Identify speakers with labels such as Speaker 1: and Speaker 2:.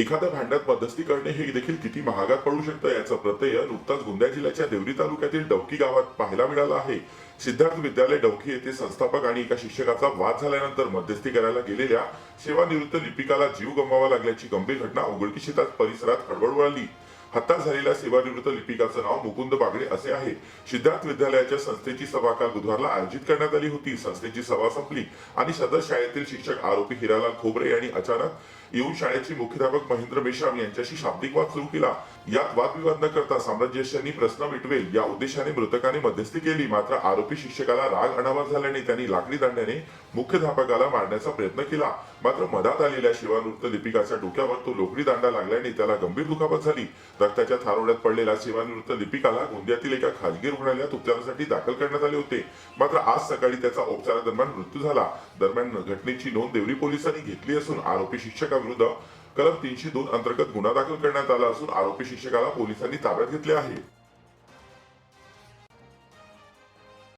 Speaker 1: एखाद्या भांड्यात मध्यस्थी करणे हे देखील किती महागात पडू शकतं याचं प्रत्यय नुकताच गोंदिया जिल्ह्याच्या देवरी तालुक्यातील डवकी गावात पाहायला मिळाला आहे. सिद्धार्थ विद्यालय डवकी येथे संस्थापक आणि एका शिक्षकाचा वाद झाल्यानंतर मध्यस्थी करायला गेलेल्या सेवानिवृत्त लिपिकाला जीव गमवावा लागल्याची गंभीर घटना उघडकीस येताच परिसरात खळबळ उडाली. हत्या झालेल्या सेवानिवृत्त लिपिकाचं नाव मुकुंद बागडे असे आहे. सिद्धार्थ विद्यालयाच्या संस्थेची सभा काल बुधवारला आयोजित करण्यात आली होती. संस्थेची सभा संपली आणि सदर शाळेतील शिक्षक आरोपी हिरालाल खोबरे यांनी अचानक येऊन शाळेचे मुख्याध्यापक महेंद्र मेश्राम यांच्याशी शाब्दिक वाद सुरू केला. यात वादविवाद न करता साम्राज्यशांनी प्रश्न मिटवेल या उद्देशाने मृतकाने मध्यस्थी केली. मात्र आरोपी शिक्षकाला राग अनावर झाल्याने त्यांनी लाकडी दांड्याने मुख्याध्यापकाला मारण्याचा प्रयत्न केला. मात्र मधात आलेल्या शिवानृत्त लिपिकाच्या डोक्यावर तो लोकडी दांडा लागल्याने त्याला गंभीर दुखापत झाली. रक्ताच्या थारोड्यात पडलेल्या सेवानिवृत्त लिपिकाला गोंदियातील एका खाजगी रुग्णालयात उपचारासाठी दाखल करण्यात आले होते. मात्र आज सकाळी त्याचा उपचारादरम्यान मृत्यू झाला. दरम्यान घटनेची नोंद देवरी पोलिसांनी घेतली असून आरोपी शिक्षकाविरुद्ध कलम तीनशे दोन अंतर्गत गुन्हा दाखल करण्यात आला असून आरोपी शिक्षकाला पोलिसांनी ताब्यात घेतले आहे.